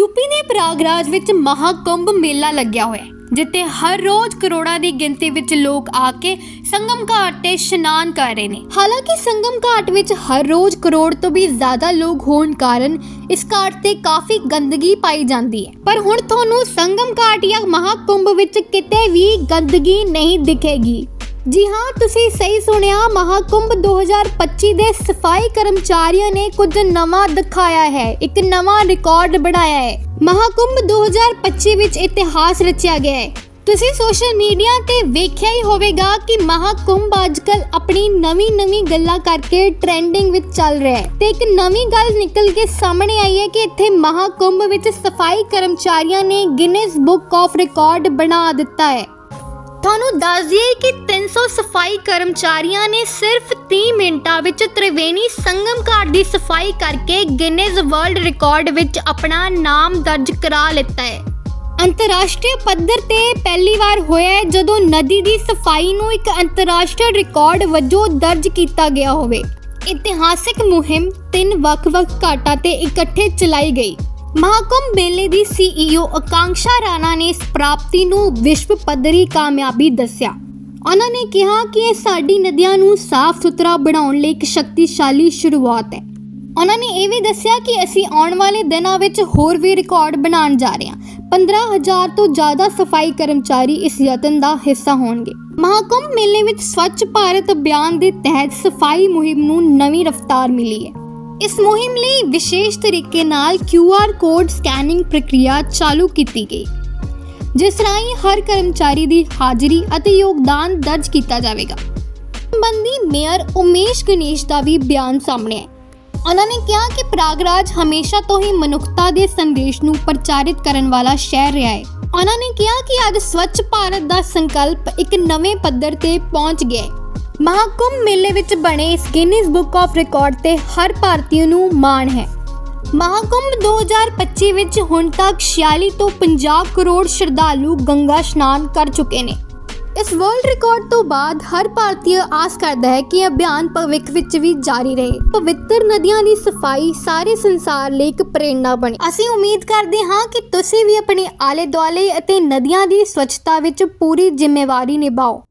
UP ਦੇ ਪ੍ਰਯਾਗਰਾਜ ਵਿੱਚ ਮਹਾਕੁੰਭ ਮੇਲਾ ਲੱਗਿਆ ਹੋਇਆ ਹੈ, ਜਿੱਥੇ ਹਰ ਰੋਜ਼ ਕਰੋੜਾਂ ਦੀ ਗਿਣਤੀ ਵਿੱਚ ਲੋਕ ਆ ਕੇ ਸੰਗਮ ਘਾਟ ਤੇ ਇਸ਼ਨਾਨ ਕਰ ਰਹੇ ਨੇ। ਹਾਲਾਂਕਿ ਸੰਗਮ ਘਾਟ ਵਿੱਚ ਹਰ ਰੋਜ਼ ਕਰੋੜ ਤੋਂ ਵੀ ਜ਼ਿਆਦਾ ਲੋਕ ਹੋਣ ਕਾਰਨ ਇਸ ਘਾਟ ਤੇ ਕਾਫੀ ਗੰਦਗੀ ਪਾਈ ਜਾਂਦੀ ਹੈ। ਪਰ ਹੁਣ ਤੁਹਾਨੂੰ ਸੰਗਮ ਘਾਟ ਜਾਂ ਮਹਾਕੁੰਭ ਵਿੱਚ ਕਿਤੇ ਵੀ ਗੰਦਗੀ ਨਹੀਂ ਦਿਖੇਗੀ। ਜੀ ਹਾਂ, ਤੁਸੀਂ ਸਹੀ ਸੁਣਿਆ। ਮਹਾਕੁੰਭ 2025 ਦੇ ਸਫ਼ਾਈ ਕਰਮਚਾਰੀਆਂ ਨੇ ਕੁਝ ਨਵਾਂ ਦਿਖਾਇਆ ਹੈ। ਇੱਕ ਨਵਾਂ ਰਿਕਾਰਡ ਬਣਾਇਆ ਹੈ। ਮਹਾਕੁੰਭ 2025 ਵਿੱਚ ਇਤਿਹਾਸ ਰਚਿਆ ਗਿਆ ਹੈ। ਤੁਸੀਂ ਸੋਸ਼ਲ ਮੀਡੀਆ ਤੇ ਵੇਖਿਆ ਹੀ ਹੋਵੇਗਾ ਕਿ ਮਹਾਕੁੰਭ ਅੱਜਕੱਲ ਆਪਣੀ ਨਵੀਂ-ਨਵੀਂ ਗੱਲਾਂ ਕਰਕੇ ਟ੍ਰੈਂਡਿੰਗ ਵਿੱਚ ਚੱਲ ਰਿਹਾ ਹੈ। ਤੇ ਇੱਕ ਨਵੀਂ ਗੱਲ ਨਿਕਲ ਕੇ ਸਾਹਮਣੇ ਆਈ ਹੈ ਕਿ ਇੱਥੇ ਮਹਾਕੁੰਭ ਵਿੱਚ ਸਫ਼ਾਈ ਕਰਮਚਾਰੀਆਂ ਨੇ ਗਿਨੀਜ਼ ਬੁੱਕ ਆਫ ਰਿਕਾਰਡ ਬਣਾ ਦਿੱਤਾ ਹੈ। ਤੁਹਾਨੂੰ ਦੱਸ ਦਈਏ ਕਿ 300 ਸਫ਼ਾਈ ਕਰਮਚਾਰੀਆਂ ਨੇ ਸਿਰਫ 30 ਮਿੰਟਾਂ ਵਿੱਚ ਤ੍ਰਿਵੇਣੀ ਸੰਗਮ ਘਾਟ ਦੀ ਸਫ਼ਾਈ ਕਰਕੇ ਗਿਨੀਜ਼ ਵਰਲਡ ਰਿਕਾਰਡ ਵਿੱਚ ਆਪਣਾ ਨਾਮ ਦਰਜ ਕਰਾ ਲਿੱਤਾ ਹੈ। ਅੰਤਰਰਾਸ਼ਟਰੀ ਪੱਧਰ ਤੇ ਪਹਿਲੀ ਵਾਰ ਹੋਇਆ ਹੈ ਜਦੋਂ ਨਦੀ ਦੀ ਸਫ਼ਾਈ ਨੂੰ ਇੱਕ ਅੰਤਰਰਾਸ਼ਟਰੀ ਰਿਕਾਰਡ ਵਜੋਂ ਦਰਜ ਕੀਤਾ ਗਿਆ ਹੋਵੇ। ਇਤਿਹਾਸਕ ਮੁਹਿੰਮ ਤਿੰਨ ਵੱਖ-ਵੱਖ ਘਾਟਾਂ ਤੇ ਇਕੱਠੇ ਚਲਾਈ ਗਈ। ਮਹਾਕੁੰਭ ਮੇਲੇ ਦੀ ਸੀਈਓ ਆਕਾਂਸ਼ਾ ਰਾਣਾ ਨੇ ਇਸ ਪ੍ਰਾਪਤੀ ਨੂੰ ਵਿਸ਼ਵ ਪੱਧਰੀ ਕਾਮਯਾਬੀ ਦੱਸਿਆ। ਉਹਨਾਂ ਨੇ ਕਿਹਾ ਕਿ ਇਹ ਸਾਡੀ ਨਦੀਆਂ ਨੂੰ ਸਾਫ਼ ਸੁਥਰਾ ਬਣਾਉਣ ਲਈ ਇੱਕ ਸ਼ਕਤੀਸ਼ਾਲੀ ਸ਼ੁਰੂਆਤ ਹੈ। ਉਹਨਾਂ ਨੇ ਇਹ ਵੀ ਦੱਸਿਆ ਕਿ ਅਸੀਂ ਆਉਣ ਵਾਲੇ ਦਿਨਾਂ ਵਿੱਚ ਹੋਰ ਵੀ ਰਿਕਾਰਡ ਬਣਾਉਣ ਜਾ ਰਹੇ ਹਾਂ। 15000 ਤੋਂ ਜ਼ਿਆਦਾ ਸਫ਼ਾਈ ਕਰਮਚਾਰੀ ਇਸ ਯਤਨ ਦਾ ਹਿੱਸਾ ਹੋਣਗੇ। ਮਹਾਕੁੰਭ ਮੇਲੇ ਵਿੱਚ ਸਵੱਛ ਭਾਰਤ ਅਭਿਆਨ ਦੇ ਤਹਿਤ ਸਫ਼ਾਈ ਮੁਹਿੰਮ ਨੂੰ ਨਵੀਂ ਰਫ਼ਤਾਰ ਮਿਲੀ ਹੈ। ਇਸ ਮੁਹਿੰਮ ਲਈ ਵਿਸ਼ੇਸ਼ ਤਰੀਕੇ ਨਾਲ QR ਕੋਡ ਸਕੈਨਿੰਗ ਪ੍ਰਕਿਰਿਆ ਚਾਲੂ ਕੀਤੀ ਗਈ, ਜਿਸ ਰਾਹੀਂ ਹਰ ਕਰਮਚਾਰੀ ਦੀ ਹਾਜ਼ਰੀ ਅਤੇ ਯੋਗਦਾਨ ਦਰਜ ਕੀਤਾ ਜਾਵੇਗਾ। ਸੰਬੰਧੀ ਮੇਅਰ ਉਮੇਸ਼ ਗਣੇਸ਼ ਦਾ ਵੀ ਬਿਆਨ ਸਾਹਮਣੇ ਹੈ ਉਹਨਾਂ ਨੇ ਕਿਹਾ ਕਿ ਪ੍ਰਯਾਗਰਾਜ ਹਮੇਸ਼ਾ ਤੋਂ ਹੀ ਮਨੁੱਖਤਾ ਦੇ ਸੰਦੇਸ਼ ਨੂੰ ਪ੍ਰਚਾਰਿਤ ਕਰਨ ਵਾਲਾ ਸ਼ਹਿਰ ਰਿਹਾ ਹੈ। ਉਹਨਾਂ ਨੇ ਕਿਹਾ ਕਿ ਅੱਜ ਸਵੱਛ ਭਾਰਤ ਦਾ ਸੰਕਲਪ ਇੱਕ ਨਵੇਂ ਪੱਧਰ ਤੇ ਪਹੁੰਚ ਗਿਆ ਹੈ। ਮਹਾਕੁੰਭ ਮੇਲੇ ਵਿੱਚ ਬਣੇ ਇਸ ਗਿਨੀਜ਼ ਬੁੱਕ ਆਫ ਰਿਕਾਰਡ ਤੇ ਹਰ ਭਾਰਤੀ ਨੂੰ ਮਾਣ ਹੈ। ਮਹਾਕੁੰਭ 2025 ਵਿੱਚ ਹੁਣ ਤੱਕ 46 ਤੋਂ 50 ਕਰੋੜ ਸ਼ਰਧਾਲੂ ਗੰਗਾ ਇਸ਼ਨਾਨ ਕਰ ਚੁੱਕੇ ਨੇ। ਇਸ ਵਰਲਡ ਰਿਕਾਰਡ ਤੋਂ ਬਾਅਦ ਹਰ ਭਾਰਤੀ ਆਸ ਕਰਦਾ ਹੈ ਕਿ ਇਹ ਅਭਿਆਨ ਭਵਿੱਖ ਵਿੱਚ ਵੀ ਜਾਰੀ ਰਹੇ। ਪਵਿੱਤਰ ਨਦੀਆਂ ਦੀ ਸਫ਼ਾਈ ਸਾਰੇ ਸੰਸਾਰ ਲਈ ਇੱਕ ਪ੍ਰੇਰਣਾ ਬਣੇ। ਅਸੀਂ ਉਮੀਦ ਕਰਦੇ ਹਾਂ ਕਿ ਤੁਸੀਂ ਵੀ ਆਪਣੇ ਆਲੇ ਦੁਆਲੇ ਅਤੇ ਨਦੀਆਂ ਦੀ ਸਵੱਛਤਾ ਵਿੱਚ ਪੂਰੀ ਜ਼ਿੰਮੇਵਾਰੀ ਨਿਭਾਓ।